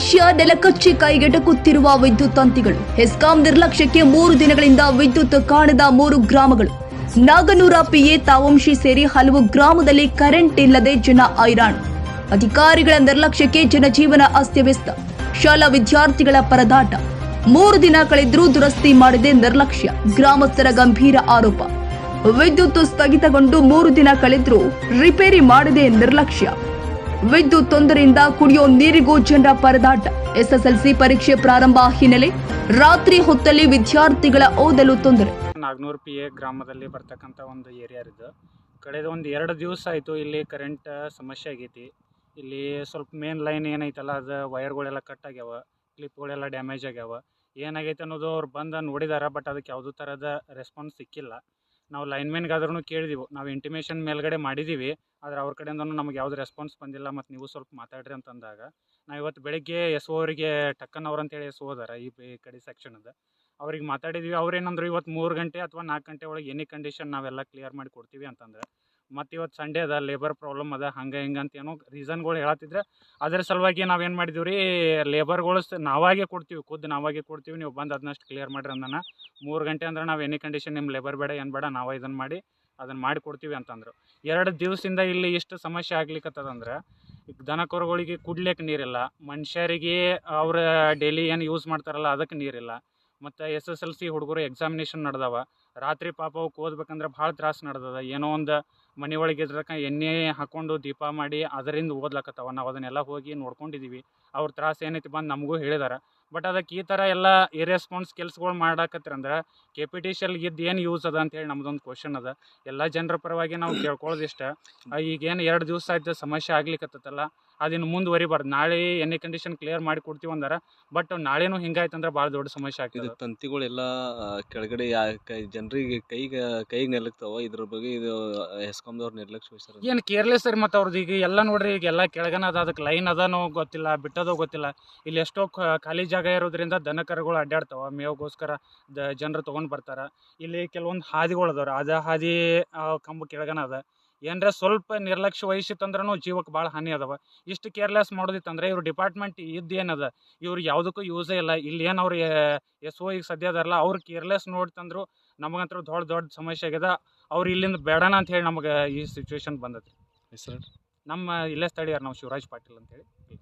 ನಿರ್ಲಕ್ಷ್ಯ ನೆಲಕಚ್ಚಿ ಕೈಗೆಟಕುತ್ತಿರುವ ವಿದ್ಯುತ್ ತಂತಿಗಳು. ಹೆಸ್ಕಾಂ ನಿರ್ಲಕ್ಷ್ಯಕ್ಕೆ ಮೂರು ದಿನಗಳಿಂದ ವಿದ್ಯುತ್ ಕಾಣದ ಮೂರು ಗ್ರಾಮಗಳು. ನಾಗನೂರ ಪಿಎ ತಾವಂಶಿ ಸೇರಿ ಹಲವು ಗ್ರಾಮದಲ್ಲಿ ಕರೆಂಟ್ ಇಲ್ಲದೆ ಜನ ಐರಾಣು ಅಧಿಕಾರಿಗಳ ನಿರ್ಲಕ್ಷ್ಯಕ್ಕೆ ಜನಜೀವನ ಅಸ್ತವ್ಯಸ್ತ. ಶಾಲಾ ವಿದ್ಯಾರ್ಥಿಗಳ ಪರದಾಟ. ಮೂರು ದಿನ ಕಳೆದರೂ ದುರಸ್ತಿ ಮಾಡದೆ ನಿರ್ಲಕ್ಷ್ಯ. ಗ್ರಾಮಸ್ಥರ ಗಂಭೀರ ಆರೋಪ. ವಿದ್ಯುತ್ ಸ್ಥಗಿತಗೊಂಡು ಮೂರು ದಿನ ಕಳೆದರೂ ರಿಪೇರಿ ಮಾಡದೆ ನಿರ್ಲಕ್ಷ್ಯ. ವಿದ್ಯುತ್ ತೊಂದರೆಯಿಂದ ಕುಡಿಯೋ ನೀರಿಗೂ ಜನರ ಪರದಾಟ. ಎಸ್ಎಸ್ಎಲ್ಸಿ ಪರೀಕ್ಷೆ ಪ್ರಾರಂಭ ಹಿನ್ನೆಲೆ ರಾತ್ರಿ ಹೊತ್ತಲ್ಲಿ ವಿದ್ಯಾರ್ಥಿಗಳ ಓದಲು ತೊಂದರೆ. ನಾಗ್ನೂರು ಪಿ ಎ ಗ್ರಾಮದಲ್ಲಿ ಬರ್ತಕ್ಕಂಥ ಒಂದು ಏರಿಯಾ ಇದು ಕಳೆದ ಒಂದು ಎರಡು ದಿವಸ ಆಯಿತು ಇಲ್ಲಿ ಕರೆಂಟ್ ಸಮಸ್ಯೆ ಆಗೈತಿ. ಇಲ್ಲಿ ಸ್ವಲ್ಪ ಮೇನ್ ಲೈನ್ ಏನೈತಲ್ಲ, ಅದು ವೈರ್ಗಳೆಲ್ಲ ಕಟ್ ಆಗ್ಯಾವ ಕ್ಲಿಪ್ಗಳೆಲ್ಲ ಡ್ಯಾಮೇಜ್ ಆಗ್ಯಾವ. ಏನಾಗೈತೆ ಅನ್ನೋದು ಅವ್ರು ಬಂದು ನೋಡಿದಾರೆ ಬಟ್ ಅದಕ್ಕೆ ಯಾವುದೂ ಥರದ ರೆಸ್ಪಾನ್ಸ್ ಸಿಕ್ಕಿಲ್ಲ. ನಾವು ಲೈನ್ಮೆನ್ಗಾದ್ರೂ ಕೇಳಿದೀವಿ. ನಾವು ಇಂಟಿಮೇಷನ್ ಮೇಲ್ಗಡೆ ಮಾಡಿದ್ದೀವಿ ಆದರೆ ಅವ್ರ ಕಡೆಯಿಂದನೂ ನಮಗೆ ಯಾವ್ದು ರೆಸ್ಪಾನ್ಸ್ ಬಂದಿಲ್ಲ, ಮತ್ತು ನೀವು ಸ್ವಲ್ಪ ಮಾತಾಡ್ರಿ ಅಂತಂದಾಗ. ನಾವು ಇವತ್ತು ಬೆಳಿಗ್ಗೆ ಎಸ್ ಓ ಅವರಿಗೆ ಟಕ್ಕನ್ ಅವ್ರು ಅಂತೇಳಿ ಎಸ್ ಓದಾರ ಈ ಕಡೆ ಸೆಕ್ಷನದ ಅವ್ರಿಗೆ ಮಾತಾಡಿದ್ವಿ. ಅವ್ರೇನಂದ್ರು ಇವತ್ತು ಮೂರು ಗಂಟೆ ಅಥವಾ ನಾಲ್ಕು ಗಂಟೆ ಒಳಗೆ ಎನಿ ಕಂಡೀಷನ್ ನಾವೆಲ್ಲ ಕ್ಲಿಯರ್ ಮಾಡಿ ಕೊಡ್ತೀವಿ ಅಂತಂದ್ರೆ ಮತ್ತು ಇವತ್ತು ಸಂಡೇ ಅದ ಲೇಬರ್ ಪ್ರಾಬ್ಲಮ್ ಅದ, ಹಂಗೆ ಹಿಂಗೆ ಅಂತ ಏನೋ ರೀಸನ್ಗಳು ಹೇಳತ್ತಿದ್ರೆ, ಅದ್ರ ಸಲುವಾಗಿ ನಾವೇನು ಮಾಡಿದ್ದೀವಿ ರೀ ಲೇಬರ್ಗಳು ಗಳು ನಾವಾಗೆ ಕೊಡ್ತೀವಿ ಖುದ್ದು ನಾವಾಗೆ ಕೊಡ್ತೀವಿ, ನೀವು ಬಂದು ಅದನ್ನಷ್ಟು ಕ್ಲಿಯರ್ ಮಾಡಿರಿ ಅಂದನ. ಮೂರು ಗಂಟೆ ಅಂದ್ರೆ ನಾವು ಎನಿ ಕಂಡೀಷನ್ ನಿಮ್ಮ ಲೇಬರ್ ಬೇಡ, ಏನು ಬೇಡ, ನಾವೇ ಇದನ್ನು ಮಾಡಿ ಅದನ್ನು ಮಾಡಿ ಕೊಡ್ತೀವಿ ಅಂತಂದ್ರು. ಎರಡು ದಿವಸದಿಂದ ಇಲ್ಲಿ ಇಷ್ಟು ಸಮಸ್ಯೆ ಆಗ್ಲಿಕ್ಕತ್ತದಂದ್ರೆ ಈಗ ದನ ಕರುಗಳಿಗೆ ಕುಡ್ಲಿಕ್ಕೆ ನೀರಿಲ್ಲ, ಮನುಷ್ಯರಿಗೆ ಅವ್ರ ಡೈಲಿ ಏನು ಯೂಸ್ ಮಾಡ್ತಾರಲ್ಲ ಅದಕ್ಕೆ ನೀರಿಲ್ಲ. ಮತ್ತು ಎಸ್ ಎಸ್ ಎಲ್ ಸಿ ಹುಡುಗರು ಎಕ್ಸಾಮಿನೇಷನ್ ನಡೆದವ. ರಾತ್ರಿ ಪಾಪ ಅವಕ್ಕೆ ಓದ್ಬೇಕಂದ್ರೆ ಭಾಳ ತ್ರಾಸು ನಡೆದದ. ಏನೋ ಒಂದು ಮನೆ ಒಳಗೆ ಇದ್ರಕ ಎಣ್ಣೆ ಹಾಕ್ಕೊಂಡು ದೀಪ ಮಾಡಿ ಅದರಿಂದ ಓದ್ಲಾಕತ್ತವ. ನಾವು ಅದನ್ನೆಲ್ಲ ಹೋಗಿ ನೋಡ್ಕೊಂಡಿದ್ದೀವಿ ಅವ್ರ ತ್ರಾಸು ಏನೈತಿ ಬಂದು ನಮಗೂ ಹೇಳಿದಾರೆ. ಬಟ್ ಅದಕ್ಕೆ ಈ ಥರ ಎಲ್ಲ ಇರೆಸ್ಪಾನ್ಸ್ ಕೆಲ್ಸಗಳು ಮಾಡಾಕತ್ರಂದ್ರೆ ಕೆ ಪಿ ಟಿ ಸಿಯಲ್ಲಿ ಇದ್ದು ಏನು ಯೂಸ್ ಅದ ಅಂತೇಳಿ ನಮ್ದೊಂದು ಕ್ವಶನ್ ಅದ. ಎಲ್ಲ ಜನರ ಪರವಾಗಿ ನಾವು ಕೇಳ್ಕೊಳ್ಳೋದಿಷ್ಟ ಈಗೇನು ಎರಡು ದಿವಸ ಆಯ್ತು ಸಮಸ್ಯೆ ಆಗ್ಲಿಕ್ಕತ್ತಲ್ಲ ಅದಿನ್ನು ಮುಂದುವರಿಬಾರ್ದು. ನಾಳೆ ಎನಿ ಕಂಡೀಷನ್ ಕ್ಲಿಯರ್ ಮಾಡಿ ಕೊಡ್ತೀವಿ ಅಂದಾರ ಬಟ್ ನಾಳೆನೂ ಹಿಂಗಾಯ್ತಂದ್ರೆ ಭಾಳ ದೊಡ್ಡ ಸಮಸ್ಯೆ ಇದು ಆಗ್ತದೆ ತಂತಿಗಳೆಲ್ಲ ಆ, ಕೆಳಗಡೆ ಜನರಿಗೆ ಕೈಗೆ ಕೈಗೆ ನೆಲಕ್ತಾವ ಇದ್ರ ಬಗ್ಗೆ ಇದು ಹೆಸ್ಕಾಮ್ದವ್ರು ನಿರ್ಲಕ್ಷ್ಯ ವಹಿಸ್ತಾರೆ ಏನು ಕೇರ್ಲೆಸ್ ಸರ್ ಮತ್ತು ಅವ್ರದ್ದು ಈಗ ಎಲ್ಲ ನೋಡ್ರಿ ಈಗ ಎಲ್ಲ ಕೆಳಗನ ಅದ ಅದಕ್ಕೆ ಲೈನ್ ಅದನೋ ಗೊತ್ತಿಲ್ಲ ಬಿಟ್ಟದೋ ಗೊತ್ತಿಲ್ಲ. ಇಲ್ಲಿ ಎಷ್ಟೋ ಖ- ಖಾಲಿ ಜಾಗ ಇರೋದ್ರಿಂದ ದನ ಕರುಗಳು ಅಡ್ಡಾಡ್ತಾವ ಮೇವಗೋಸ್ಕರ ದ ಜನರು ತೊಗೊಂಡು ಬರ್ತಾರೆ. ಇಲ್ಲಿ ಕೆಲವೊಂದು ಹಾದಿಗಳು ಅದಾವ್ರಿ. ಅದ ಹಾದಿ ಆ, ಕಂಬ ಕೆಳಗನ ಅದ. ಏನರ ಸ್ವಲ್ಪ ನಿರ್ಲಕ್ಷ್ಯ ವಹಿಸಿತ್ತಂದ್ರೂ ಜೀವಕ್ಕೆ ಭಾಳ ಹಾನಿ ಅದಾವ. ಇಷ್ಟು ಕೇರ್ಲೆಸ್ ಮಾಡೋದಿತ್ತಂದ್ರೆ ಇವ್ರ ಡಿಪಾರ್ಟ್ಮೆಂಟ್ ಇದ್ದೇನದ ಏನದ? ಇವ್ರು ಯಾವುದಕ್ಕೂ ಯೂಸೇ ಇಲ್ಲ. ಇಲ್ಲಿ ಏನು ಅವ್ರು ಎಸ್ ಓ ಈಗ ಸದ್ಯ ಅದಾರಲ್ಲ ಅವ್ರು ಕೇರ್ಲೆಸ್ ನೋಡ್ತಂದ್ರು ನಮಗಂತೂ ದೊಡ್ಡ ದೊಡ್ಡ ಸಮಸ್ಯೆ ಆಗ್ಯದ. ಅವ್ರು ಇಲ್ಲಿಂದ ಬೇಡಣ ಅಂತ ಹೇಳಿ ನಮಗೆ ಈ ಸಿಚುವೇಶನ್ ಬಂದತ್ರಿ ಹೆಸರು ನಮ್ಮ ಇಲ್ಲೇ ಸ್ಥಳೀಯರು ನಾವು ಶಿವರಾಜ್ ಪಾಟೀಲ್ ಅಂತೇಳಿ ಹೇಳಿ.